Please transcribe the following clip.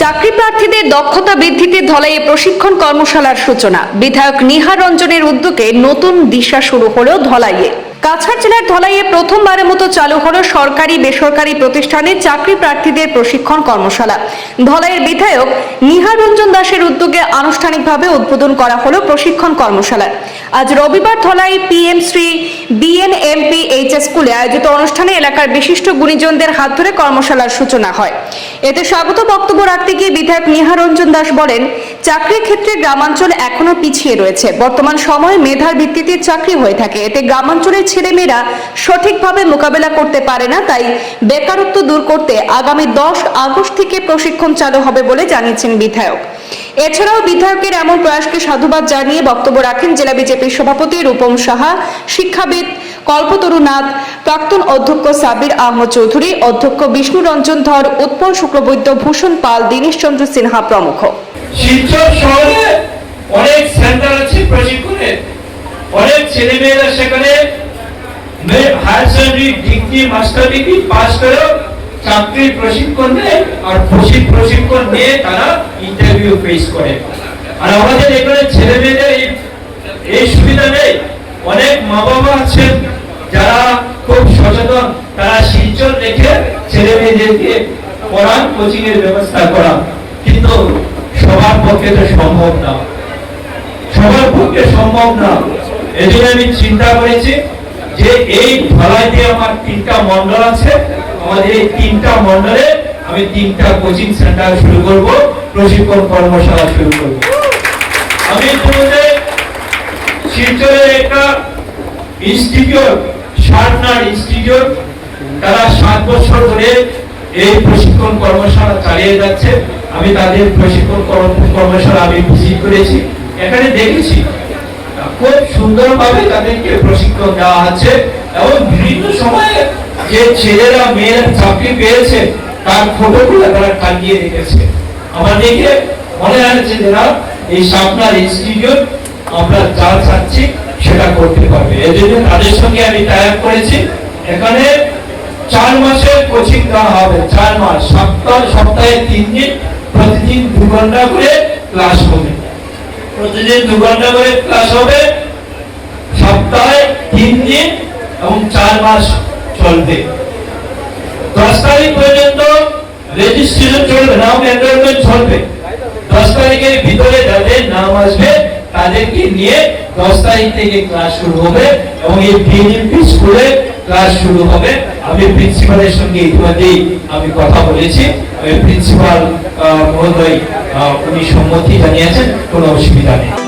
চাকরি প্রার্থীদের দক্ষতা বৃদ্ধিতে ধলাইয়ে প্রশিক্ষণ কর্মশালার সূচনা। বিধায়ক নিহার রঞ্জনের উদ্যোগে নতুন দিশা শুরু হলো ধলাইয়ে। কাছাড় জেলার ধলাইয়ে প্রথমবারের মতো চালু হলো সরকারি, বেসরকারি প্রতিষ্ঠানে চাকরি প্রার্থীদের প্রশিক্ষণ কর্মশালা। ধলাইয়ের বিধায়ক নিহার রঞ্জন দাসের উদ্যোগে আনুষ্ঠানিকভাবে উদ্বোধন করা হলো প্রশিক্ষণ কর্মশালা। আজ রবিবার Dhalai PM Shri BNMP HS স্কুলে আয়োজিত অনুষ্ঠানে এলাকার বিশিষ্ট গুণীজনদের হাত ধরে কর্মশালার সূচনা হয়। এতে স্বাগত বক্তব্য রাখতে গিয়ে বিধায়ক নিহার রঞ্জন দাস বলেন, চাকরির ক্ষেত্রে গ্রামাঞ্চল এখনও পিছিয়ে রয়েছে। বর্তমান সময়ে মেধার ভিত্তিতে চাকরি হয়ে থাকে। এতে গ্রামাঞ্চলের ছেলেমেয়েরা সঠিকভাবে মোকাবেলা করতে পারে না, তাই বেকারত্ব দূর করতে আগামী দশ আগস্ট থেকে প্রশিক্ষণ চালু হবে বলে জানিয়েছেন বিধায়ক। এছাড়াও বিধায়কের এমন প্রয়াসকে সাধুবাদ জানিয়ে বক্তব্য রাখেন জেলা বিজেপির সভাপতি রূপম সাহা, শিক্ষাবিদ কল্পতরু নাথ প্রাক্তন অধ্যক্ষ সাবির আহমদ চৌধুরী, অধ্যক্ষ বিষ্ণু রঞ্জন ধর, উৎপল শুক্লবৈদ্য, ভূষণ পাল, দীনেশ চন্দ্র সিনহা প্রমুখ। অনেক সেন্টার আছে প্রশিক্ষণের অনেক ছেলে মেয়েরা সেখানে higher secondary degree master degree pass করে চাকরির প্রশিক্ষণ নেয় আর প্রশি- প্রশিক্ষণ নিয়ে তারা ইন্টারভিউ ফেস করে। আর আমাদের এখানে ছেলে মেয়েদের এই সুবিধা নেই। অনেক মা বাবা আছেন ছেলে মেয়েদেরকে পড়ান কোচিং এর ব্যবস্থা করা। কিন্তু সবার পক্ষে তো সম্ভব না। সবার পক্ষে সম্ভব না। এই আমি চিন্তা করেছি যে এই ধলাইতে আমার তিনটা মন্ডল আছে। আমাদের এই তিনটা মন্ডলে আমি তিনটা কোচিং সেন্টার শুরু করব, প্রশিক্ষণ কর্মশালা শুরু করব। আমি তোমাদের শিলচরের একটা ইনস্টিটিউট, সারনার ইনস্টিটিউট, তারা সাত বছর ধরে এই প্রশিক্ষণ কর্মশালা চালিয়ে যাচ্ছে। আমি তাদের প্রশিক্ষণ কর্মশালা আমি ভিজিট করেছি। এখানে দেখেছি, খুব সুন্দরভাবে তাদেরকে প্রশিক্ষণ দেওয়া হচ্ছে এবং বিভিন্ন সময়ে যে ছেলেরা, মেয়েরা চাকরি পেয়েছে, তার ফটোগুলো তারা টাঙিয়ে রেখেছে। আমার দেখে মনে হচ্ছে যে না, এই সাপনার ইনস্টিটিউট আমরা যা চাচ্ছি সেটা করতে পারবে। এই জন্য তাদের সঙ্গে আমি টাই করেছি। এখানে চার মাসের কোচিং দেওয়া হবে, চার মাস। সপ্তাহ সপ্তাহে তিন দিন, প্রতিদিন দু ঘণ্টা করে ক্লাস হবে। প্রতিদিন দু ঘণ্টা করে ক্লাস হবে, সপ্তাহে তিন দিন এবং চার মাস চলবে। দশ তারিখ পর্যন্ত রেজিস্ট্রেশন চলবে, নাম এনরোলমেন্ট চলবে। দশ তারিখের ভিতরে যাদের নাম আসবে, তাদেরকে নিয়ে দশ তারিখ থেকে ক্লাস শুরু হবে এবং এই বিএনএমপি স্কুলে ক্লাস শুরু হবে। আমি প্রিন্সিপালের সঙ্গে ইতিমধ্যেই আমি কথা বলেছি। প্রিন্সিপাল মহোদয় উনি সম্মতি জানিয়েছেন, কোনো অসুবিধা নেই।